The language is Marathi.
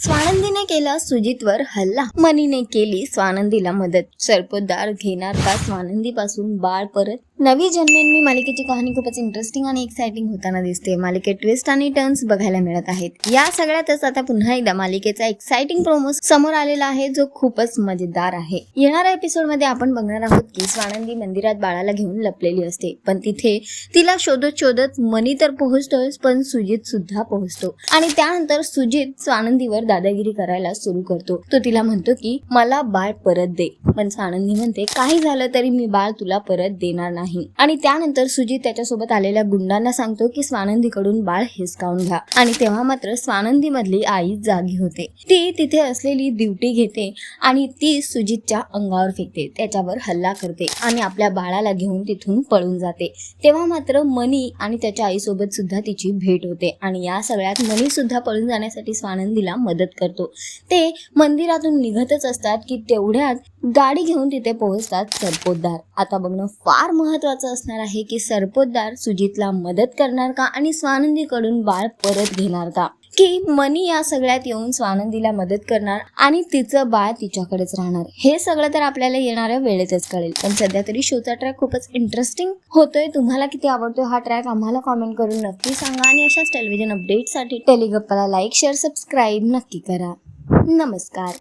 Zwei. स्वानंदीने केला सुजितवर हल्ला. मनीने केली स्वानंदीला मदत. सर्पदार घेणार का स्वानंदी पासून बाळ परत? नवी जन्मेन्मी मालिकेची कहाणी खूपच इंटरेस्टिंग आणि एक्साइटिंग होताना दिसते. मालिकेत ट्विस्ट आणि टर्न्स बघायला मिळत आहेत. या सगळ्यातच आता पुन्हा एकदा मालिकेचा एक्साइटिंग प्रोमो समोर आलेला आहे जो खूपच मजेदार आहे. येणाऱ्या एपिसोडमध्ये आपण बघणार आहोत की स्वानंदी मंदिरात बाळाला घेऊन लपलेली असते. पण तिथे तिला शोधत शोधत मनी तर पोहोचतोय पण सुजित सुद्धा पोहोचतो. आणि त्यानंतर सुजित स्वानंदीवर दादागिरी करायला सुरू करतो. तो तिला म्हणतो की मला बाळ परत दे. पण सानंदी म्हणते काही झालं तरी मी बाळ तुला परत देणार नाही. आणि त्यानंतर सुजित त्याच्यासोबत आलेल्या गुंडांना सांगतो की स्वानंदीकडून बाळ हिसकावून घ्या. आणि तेव्हा मात्र स्वानंदी मधली आई जागी होते. ती तिथे असलेली ड्युटी घेते आणि ती सुजितच्या अंगावर फेकते. त्याच्यावर हल्ला करते आणि आपल्या बाळाला घेऊन तिथून पळून जाते. तेव्हा मात्र मनी आणि त्याच्या आईसोबत सुद्धा तिची भेट होते आणि या सगळ्यात मनी सुद्धा पळून जाण्यासाठी स्वानंदीला मदत करतो. ते मंदिरातून निघतच असतात की तेवढ्यात गाडी घेऊन तिथे पोहोचतात सरपोतदार. आता बघणं फार महत्वाचं असणार आहे की सरपोतदार सुजितला मदत करणार का आणि स्वानंदीकडून बाळ परत घेणार का? की मनी या सगळ्यात येऊन स्वानंदीला मदत करणार आणि तिचं बाळ तिच्याकडेच राहणार. हे सगळं तर आपल्याला येणाऱ्या वेळेतच कळेल. पण सध्या तरी शोचा ट्रॅक खूपच इंटरेस्टिंग होतोय. तुम्हाला किती आवडतोय हा ट्रॅक आम्हाला कॉमेंट करून नक्की सांगा आणि अशाच टेलिव्हिजन अपडेटसाठी टेलिगप्पाला लाईक शेअर सबस्क्राईब नक्की करा. नमस्कार.